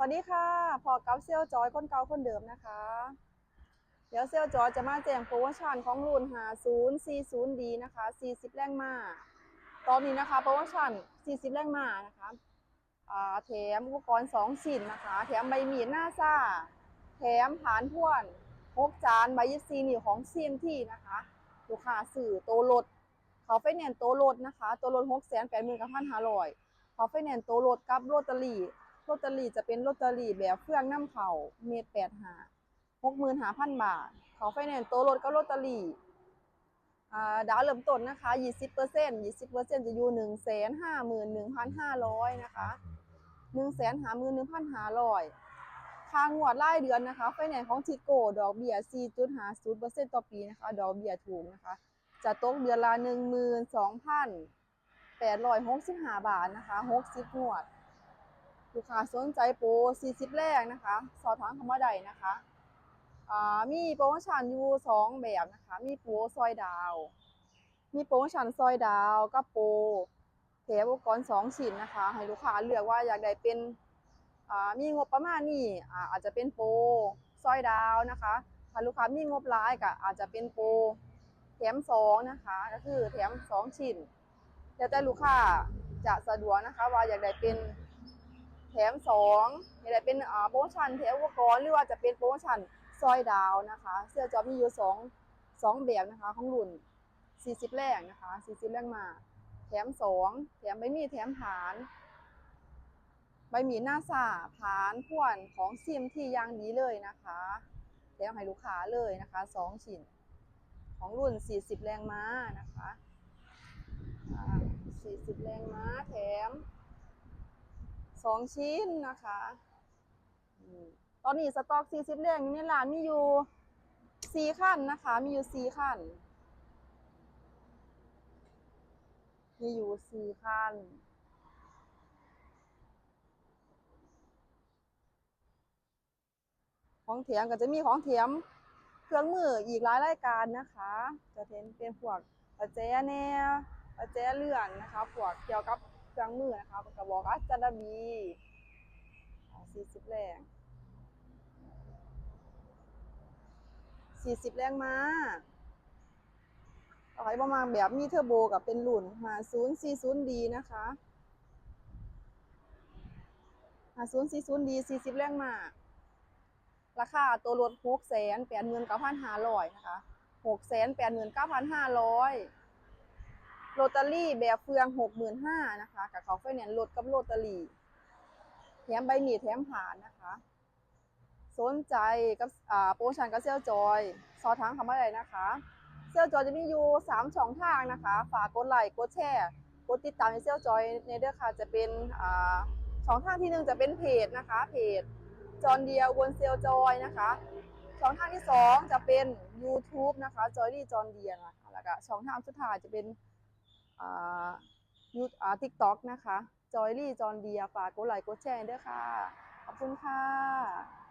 สวัสดีค่ะ พอกับเซลจอยคนเก่าคนเดิมนะคะ เดี๋ยวเซลจอยจะมาแจ้งโปรโมชั่นของรุ่น 5040D นะคะ 40 แรงม้าตอนนี้นะคะโปรโมชั่น 40 แรงม้านะคะแถมอุปกรณ์ 2 ชิ้นนะคะ แถมใบมีดหน้าซ่า แถมฐานพ่วน6จานใบยิซีนี่ของ CMT นะคะ ลูกค้าสื่อโตรถเขาไฟแนนซ์โตรถนะคะ โตรถ6 8 9 9 500เขาไฟแนนซ์โตรถกับโรตารี่ ลอตเตอรี่จะเป็นลอตเตอรี่แบบเฟื่องน้ำเขาเมตรแปดหาหกหมื่นหาพันบาท เขาไฟแนนซ์โตวรถก็ลอตเตอรี่อ่าดาวเริ่มต้นนะคะยี่สิบเปอร์เซ็นต์ยี่สิบเปอร์เซ็นต์จะอยู่หนึ่งแสนห้าหมื่นหนึ่งพันห้าร้อยนะคะหนึ่งแสนหาหมื่นหนึ่งพันห้าร้อยค่างวดรายเดือนนะคะ ไฟแนนซ์ของทิโก้ดอกเบี้ยสี่จุดห้าศูนย์เปอร์เซ็นต์ต่อปีนะคะ ดอกเบี้ยถูกนะคะ จะตกเดือนละหนึ่งหมื่นสองพันแปดร้อยหกสิบห้าบาทนะคะหกสิบงวด ลูกค้าสนใจโปร40 แรกนะคะ สอบถามคำว่าใดนะคะมีโปรโมชั่นอยู่สองแบบนะคะ มีโปรซอยดาว มีโปรโมชั่นซอยดาวกับโปรแถมอุปกรณ์สองชิ้นนะคะ ให้ลูกค้าเลือกว่าอยากได้เป็นมีงบประมาณนี้อ่าอาจจะเป็นโปรซอยดาวนะคะถ้าลูกค้ามีงบหลายก็อาจจะเป็นโปรแถมสองนะคะ ก็คือแถมสองชิ้นแล้วแต่ลูกค้าจะสะดวกนะคะ ว่าอยากได้เป็น แถมสองนี่แหละเป็นโปรโมชั่นแถมอุปกรณ์หรือว่าจะเป็นโปรโมชั่นซอยดาวนะคะ เสื้อจอมีอยู่สองสองแบบนะคะของรุ่น 40 แรกนะคะ 40 แรกมา แถมสองแถมใบมีแถมฐานใบมีหน้าสาฐานพ่วนของซีมที่ยางดีเลยนะคะแถมให้ลูกค้าเลยนะคะสองชิ้นของรุ่น 40 แรงม้านะคะอ่า40 แรงม้าแถม สองชิ้นนะคะตอนนี้สต็อก40เรื่องอยู่ในร้านมีอยู่4ขั้นนะคะ มีอยู่4ขั้น มีอยู่4ขั้นของเถียมก็จะมีของเถียมเครื่องมืออีกหลายรายการนะคะ จะเป็นเป็นพวกประแจแนวประแจเลื่อนนะคะพวกเกี่ยวกับ เครื่องมือนะคะกระบอกอัจจารบีสี่สิบแรงสี่สิบแรงมาเอาไว้ประมาณแบบมีเทอร์โบกับเป็นรุ่นหาศูนย์สี่ศูนย์ดีนะคะหาศูนย์สี่ศูนย์ดีสี่สิบแรงมาราคาตัวรถหกแสนแปดหมื่นเก้าพันห้าร้อยนะคะหกแสนแปดหมื่นเก้าพันห้าร้อย โรตารี่แบบเฟืองหกหมื่นห้านะคะกับเขาไฟแนนซ์รถกับโรตารี่แถมใบหมีดแถมผ่านนะคะ สนใจกับอ่าโปรโมชั่นกับเซลจอยสอบถามคำว่าอะไรนะคะเซลจอยจะมีอยู่สามช่องทางนะคะ ฝากกดไลค์กดแชร์กดติดตามในเซลจอยในเด้อค่ะจะเป็นอ่าช่องทางที่หนึ่งจะเป็นเพจนะคะเพจจอนเดียววนเซลจอยนะคะช่องทางที่สองจะเป็น YouTube นะคะจอยลี่จอนเดียนะคะแล้วก็ช่องทางสุดท้ายจะเป็น ยูทิกต็อกนะคะ จอยลี่ จอนเดีย ฝากกดไลค์ กดแชร์ด้วยค่ะ ขอบคุณค่ะ